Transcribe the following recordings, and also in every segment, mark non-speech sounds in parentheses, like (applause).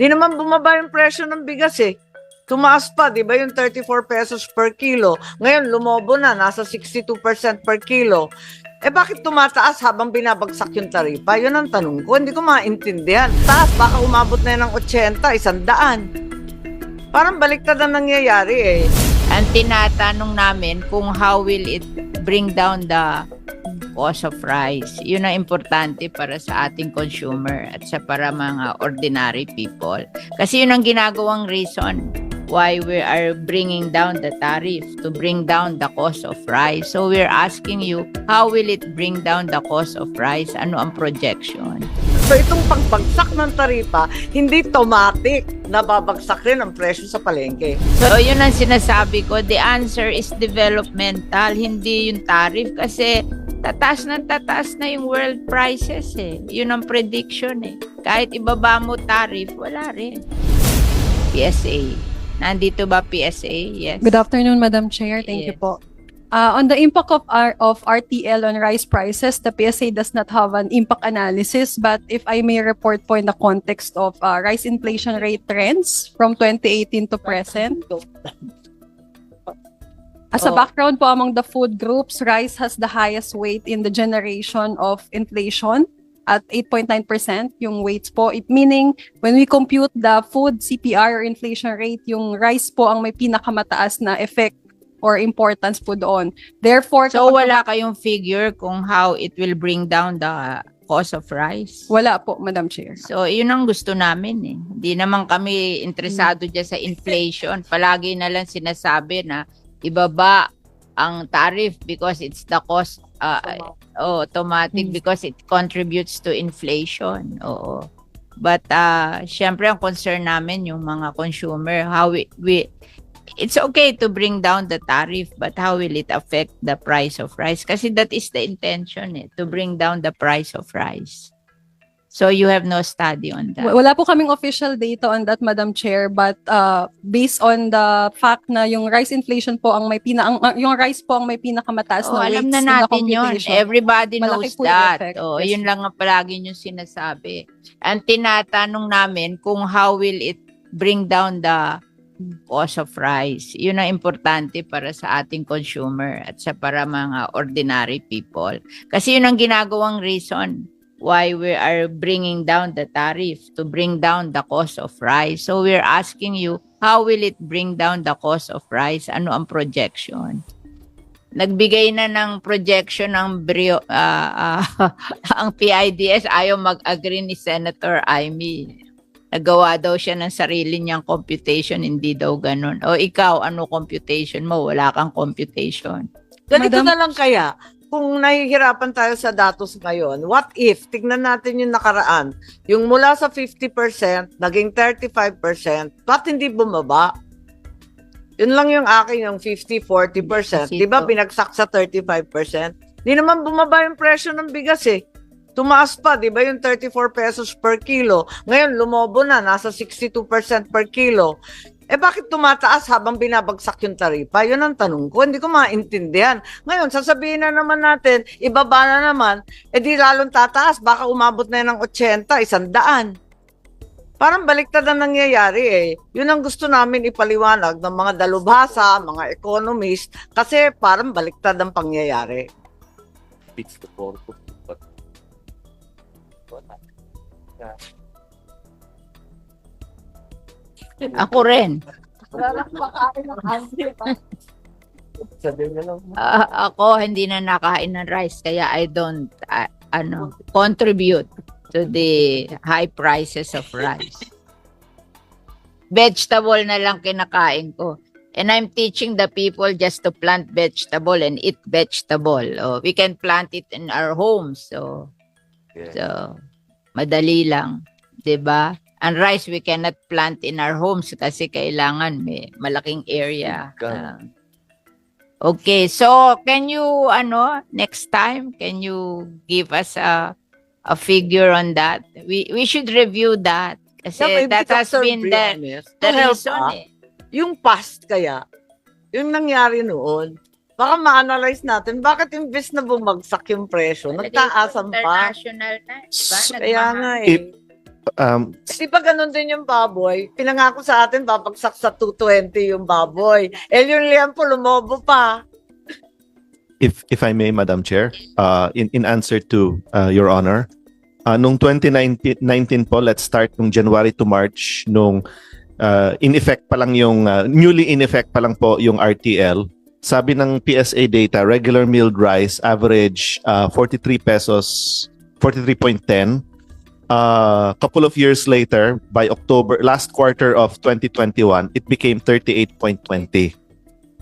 Di naman bumaba yung presyo ng bigas eh. Tumaas pa, di ba yung 34 pesos per kilo? Ngayon, lumobo na, nasa 62% per kilo. Eh bakit tumataas habang binabagsak yung taripa? Yun ang tanong ko. Hindi ko maintindihan. Taas, baka umabot na yun ng 80, isandaan. Parang baliktad ang nangyayari eh. Ang tinatanong namin kung how will it bring down the cost of rice. Yun ang importante para sa ating consumer at sa para mga ordinary people. Kasi yun ang ginagawang reason why we are bringing down the tariff to bring down the cost of rice. So we're asking you, how will it bring down the cost of rice? Ano ang projection? So itong pagbagsak ng taripa, hindi automatic na babagsak rin ang presyo sa palengke. So, yun ang sinasabi ko. The answer is developmental, hindi yung tariff. Kasi tataas na tataas na yung world prices eh. Yun ang prediction eh. Kahit ibaba mo tariff, wala rin. PSA. Nandito ba PSA? Yes. Good afternoon, Madam Chair. Thank you Yes. po. Uh, on the impact of R of RTL on rice prices, the PSA does not have an impact analysis, but if I may report po in the context of uh, rice inflation rate trends from 2018 to present. As a Oh. background po among the food groups, rice has the highest weight in the generation of inflation at 8.9% yung weights po. It meaning when we compute the food CPR or inflation rate, yung rice po ang may pinakamataas na effect or importance po doon. Therefore, So, wala kayong figure kung how it will bring down the cost of rice? wala po, Madam Chair. So, yun ang gusto namin eh. Hindi naman kami interesado dyan sa inflation. Palagi na lang sinasabi na ibaba ang tariff because it's the cost, uh, oh, automatic Mm. because it contributes to inflation. Oo. But, uh, syempre, ang concern namin yung mga consumer, how we, we it's okay to bring down the tariff, but how will it affect the price of rice? Kasi that is the intention eh, to bring down the price of rice. So you have no study on that. Wala po kaming official data on that, Madam Chair, but uh, based on the fact na yung rice inflation po ang may pina ang, yung rice po ang may pinakamataas Oh, na alam na natin yun. computation. Everybody Malaki knows that. Oh, Yes, yun lang ang palagi yung sinasabi. Ang tinatanong namin kung how will it bring down the cost of rice. Yun ang importante para sa ating consumer at sa para mga ordinary people. Kasi yun ang ginagawang reason why we are bringing down the tariff to bring down the cost of rice. So we're asking you, how will it bring down the cost of rice? Ano ang projection? Nagbigay na ng projection ng brio, (laughs) ah, ah, ang PIDS ayaw mag-agree ni Senator Amy. Nagawa daw siya ng sarili niyang computation, hindi daw ganun. O ikaw, ano computation mo? Wala kang computation. Ganito Madam- na lang kaya, kung nahihirapan tayo sa datos ngayon, what if, tignan natin yung nakaraan, yung mula sa 50%, naging 35%, ba't hindi bumaba? Yun lang yung akin, yung 50-40%. Di ba binagsak sa 35%? Di naman bumaba yung presyo ng bigas eh. Tumaas pa, di ba yung 34 pesos per kilo? Ngayon, lumobo na, nasa 62% per kilo. Eh bakit tumataas habang binabagsak yung taripa? Yun ang tanong ko. Hindi ko maintindihan. Ngayon, sasabihin na naman natin, ibaba na naman, eh di lalong tataas. Baka umabot na yun ng 80, isandaan. Parang baliktad ang nangyayari eh. Yun ang gusto namin ipaliwanag ng mga dalubhasa, mga economist, kasi parang baliktad ang pangyayari. fix the purpose. But wala. Ako rin. Sabi nga lang, Ah, ako, hindi na nakain ng rice, kaya I don't, ah, ano, contribute to the high prices of rice. Vegetable na lang kinakain ko. And I'm teaching the people just to plant vegetable and eat vegetable. Oh, we can plant it in our homes. So, yeah. so madali lang, 'di ba? Ang rice we cannot plant in our homes kasi kailangan may malaking area. Ah. okay, so can you ano next time can you give us a a figure on that? We we should review that kasi Yeah, that has Dr. been the the to help reason us, eh. yung past kaya, yung nangyari noon, baka ma-analyze natin, bakit imbes na bumagsak yung presyo, nagtaasan pa. International na, 'di ba? Kaya nga If- eh. Um, Di ba ganun din yung baboy? Pinangako sa atin, babagsak sa 220 yung baboy. Eh, yung liempo, lumobo pa. if if I may, Madam Chair, uh, in in answer to uh, Your Honor, uh, nung 2019 19 po, let's start nung January to March, nung uh, in effect pa lang yung uh, newly in effect pa lang po yung RTL. Sabi ng PSA data, regular milled rice average uh, 43 pesos, 43.10. Uh, couple of years later, by October, last quarter of 2021, it became 38.20.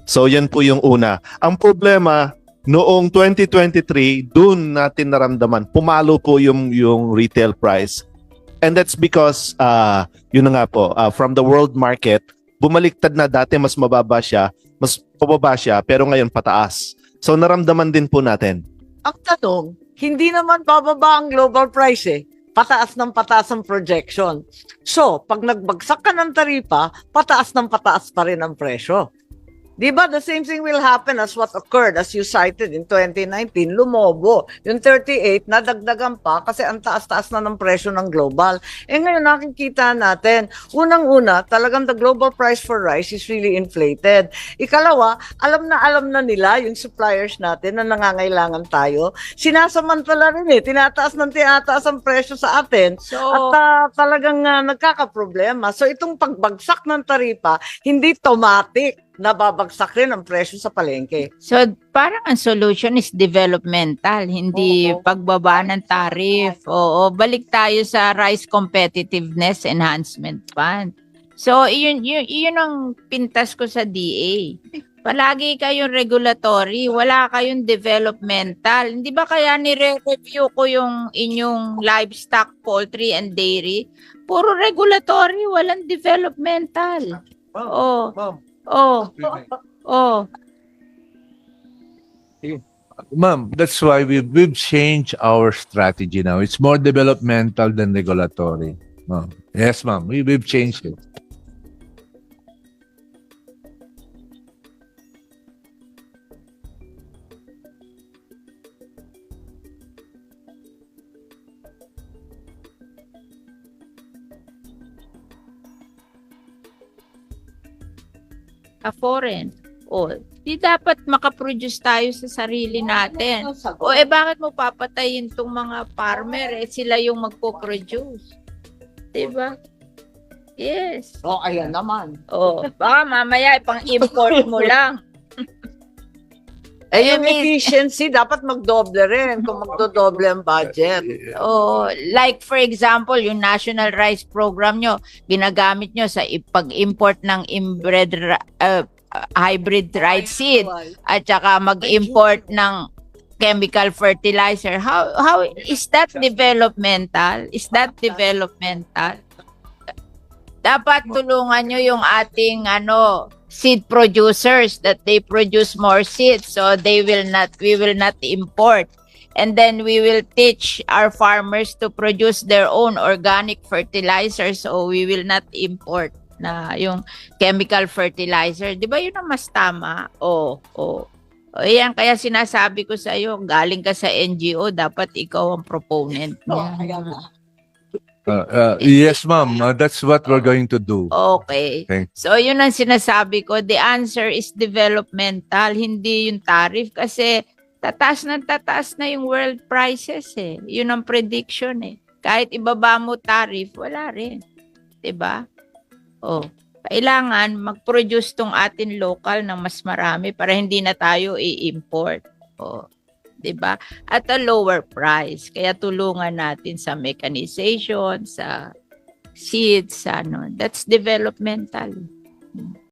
So yan po yung una. Ang problema, noong 2023, doon natin naramdaman, pumalo po yung, yung retail price. And that's because, uh, yun na nga po, uh, from the world market, bumaliktad na dati mas mababa siya, mas pababa siya, pero ngayon pataas. So naramdaman din po natin. Ang tanong, hindi naman bababa ang global price eh. Pataas ng pataas ang projection. So, pag nagbagsak ka ng taripa, pataas ng pataas pa rin ang presyo. Di ba? The same thing will happen as what occurred as you cited in 2019. Lumobo. Yung 38, nadagdagan pa kasi ang taas-taas na ng presyo ng global. Eh ngayon nakikita natin, unang-una, talagang the global price for rice is really inflated. Ikalawa, alam na alam na nila yung suppliers natin na nangangailangan tayo. Sinasamantala rin eh, tinataas ng tinataas ang presyo sa atin. So, At ah, talagang ah, nagkakaproblema. So itong pagbagsak ng taripa, hindi automatic na babagsak rin ang presyo sa palengke. so parang ang solution is developmental, hindi Oo. pagbaba ng tariff. Oo, balik tayo sa Rice Competitiveness Enhancement Fund. So, yun, yun, yun ang pintas ko sa DA. Palagi kayong regulatory, wala kayong developmental. Hindi ba kaya nire-review ko yung inyong livestock, poultry, and dairy? Puro regulatory, walang developmental. Oh, Ma'am, oh, oh. ma'am, that's why we've, we've changed our strategy now. It's more developmental than regulatory. Ma'am. Yes, ma'am. We, we've changed it. A foreign. O, di dapat makaproduce tayo sa sarili natin. O, eh bakit mo papatayin tong mga farmer? Eh, sila yung magpo-produce. Diba? Yes. Oh, ayan naman. O, baka mamaya ipang-import mo (laughs) lang. Eh, yung efficiency, dapat magdoble rin kung magdodoble ang budget. O, like for example, yung National Rice Program nyo, ginagamit nyo sa pag-import ng inbred, uh, hybrid rice seed. at saka mag-import ng chemical fertilizer. How how is that developmental? Is that developmental? Dapat tulungan nyo yung ating ano seed producers that they produce more seeds so they will not we will not import and then we will teach our farmers to produce their own organic fertilizer so we will not import na yung chemical fertilizer. Di ba yun ang mas tama? Oo, oo. O yan, kaya sinasabi ko sa iyo, galing ka sa NGO, dapat ikaw ang proponent na. Uh, uh, yes, ma'am. Uh, that's what we're going to do. Okay. Okay. So, yun ang sinasabi ko. The answer is developmental, hindi yung tariff. Kasi tataas na tataas na yung world prices eh. Yun ang prediction eh. Kahit ibaba mo tariff, wala rin. ba? Oh, kailangan mag-produce tong atin local ng mas marami para hindi na tayo i-import. Oh, 'di ba? At a lower price. Kaya tulungan natin sa mechanization, sa seeds, ano. That's developmental.